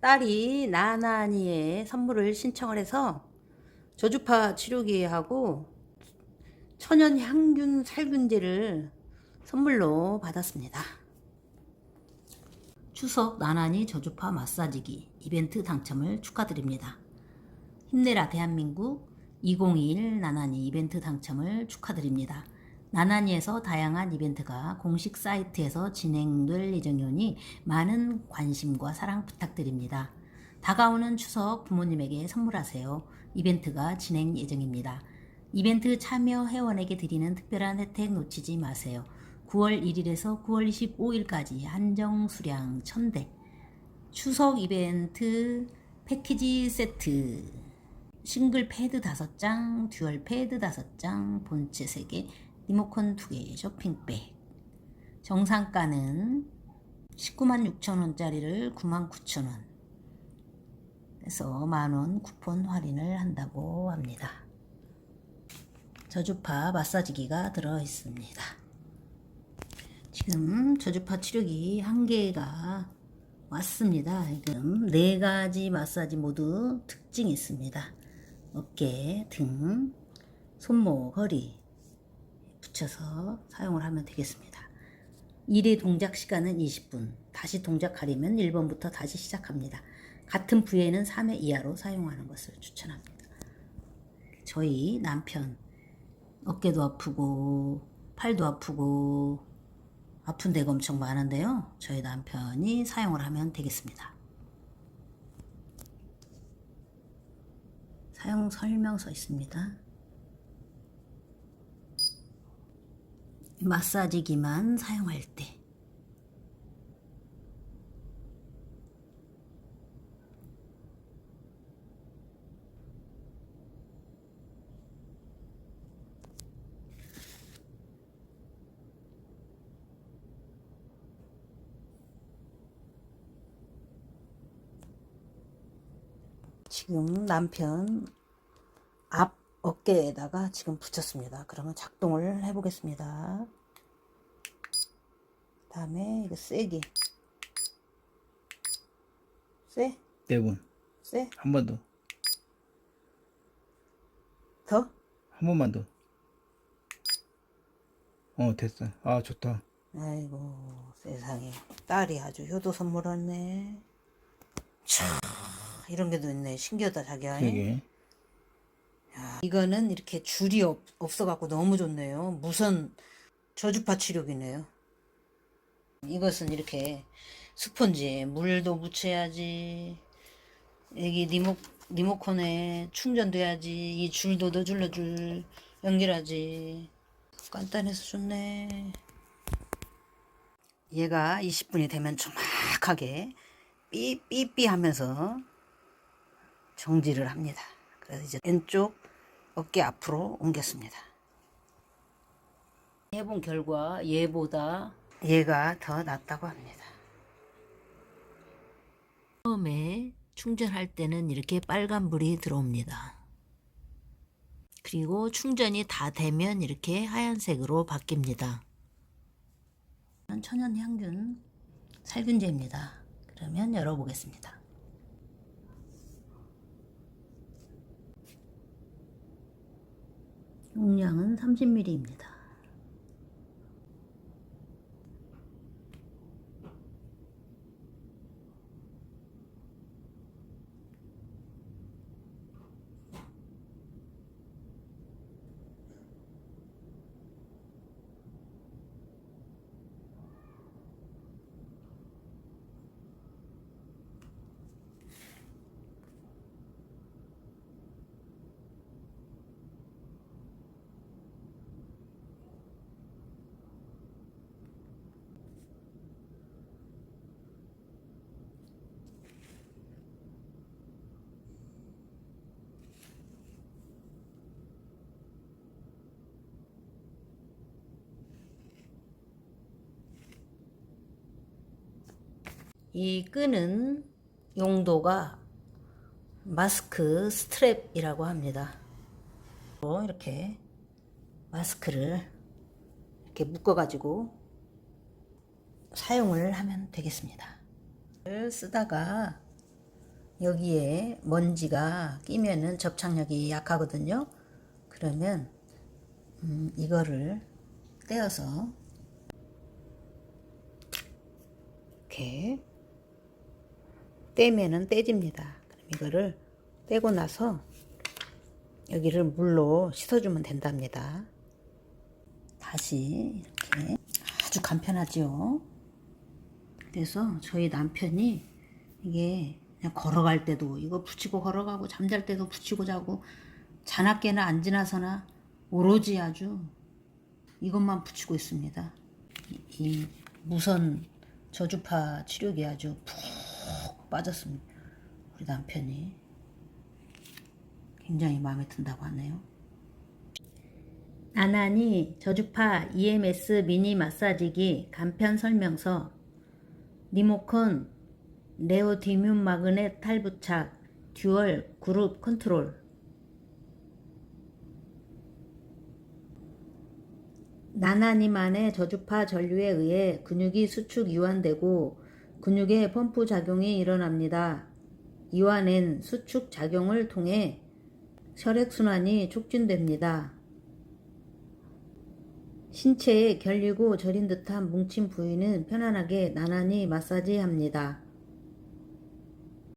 딸이 나나니의 선물을 신청을 해서 저주파 치료기하고 천연 향균 살균제를 선물로 받았습니다. 추석 나나니 저주파 마사지기 이벤트 당첨을 축하드립니다. 힘내라 대한민국 2021 나나니 이벤트 당첨을 축하드립니다. 나나니에서 다양한 이벤트가 공식 사이트에서 진행될 예정이오니 많은 관심과 사랑 부탁드립니다. 다가오는 추석 부모님에게 선물하세요. 이벤트가 진행 예정입니다. 이벤트 참여 회원에게 드리는 특별한 혜택 놓치지 마세요. 9월 1일에서 9월 25일까지 한정 수량 1000대 추석 이벤트 패키지 세트 싱글 패드 5장, 듀얼 패드 5장, 본체 3개, 리모컨 2개, 쇼핑백 정상가는 19만 6천원짜리를 9만 9천원 그래서 만원 쿠폰 할인을 한다고 합니다. 저주파 마사지기가 들어 있습니다. 지금 저주파 치료기 한 개가 왔습니다. 지금 네 가지 마사지 모두 특징이 있습니다. 어깨, 등, 손목, 허리 붙여서 사용을 하면 되겠습니다. 1회 동작 시간은 20분, 다시 동작하려면 1번부터 다시 시작합니다. 같은 부위에는 3회 이하로 사용하는 것을 추천합니다. 저희 남편 어깨도 아프고 팔도 아프고 아픈 데가 엄청 많은데요. 저희 남편이 사용을 하면 되겠습니다. 사용 설명서 있습니다. 마사지기만 사용할 때. 지금 남편 앞 어깨에다가 지금 붙였습니다. 그러면 작동을 해보겠습니다. 다음에 이거 세게 세? 네 번. 세? 한 번 더. 더? 한 번만 더. 어, 됐어. 아, 좋다. 아이고 세상에 딸이 아주 효도 선물했네. 참 이런 게도 있네. 신기하다 자기야. 되게. 야, 이거는 이렇게 줄이 없, 없어갖고 너무 좋네요. 무선 저주파 치료기네요. 이것은 이렇게 스펀지에 물도 묻혀야지. 여기 리모, 리모컨에 충전돼야지. 이 줄도 넣어줄러 줄 연결하지. 간단해서 좋네. 얘가 20분이 되면 정확하게 삐삐삐 하면서 정지를 합니다. 그래서 이제 왼쪽 어깨 앞으로 옮겼습니다. 해본 결과 얘보다 얘가 더 낫다고 합니다. 처음에 충전할 때는 이렇게 빨간불이 들어옵니다. 그리고 충전이 다 되면 이렇게 하얀색으로 바뀝니다. 천연 향균 살균제입니다. 그러면 열어보겠습니다. 용량은 30ml입니다. 이 끈은 용도가 마스크 스트랩이라고 합니다. 이렇게 마스크를 이렇게 묶어가지고 사용을 하면 되겠습니다. 쓰다가 여기에 먼지가 끼면은 접착력이 약하거든요. 그러면 음, 이거를 떼어서 이렇게 떼면은 떼집니다. 그럼 이거를 떼고 나서 여기를 물로 씻어주면 된답니다. 다시 이렇게 아주 간편하죠. 그래서 저희 남편이 이게 그냥 걸어갈 때도 이거 붙이고 걸어가고 잠잘 때도 붙이고 자고 자나깨나 안 지나서나 오로지 아주 이것만 붙이고 있습니다. 이, 이 무선 저주파 치료기 아주 푹 빠졌습니다. 우리 남편이 굉장히 마음에 든다고 하네요. 나나니 저주파 EMS 미니 마사지기 간편 설명서 리모컨 네오디뮴 마그넷 탈부착 듀얼 그룹 컨트롤 나나니만의 저주파 전류에 의해 근육이 수축 이완되고 근육의 펌프 작용이 일어납니다. 이완엔 수축 작용을 통해 혈액순환이 촉진됩니다. 신체에 결리고 저린 듯한 뭉친 부위는 편안하게 나란히 마사지합니다.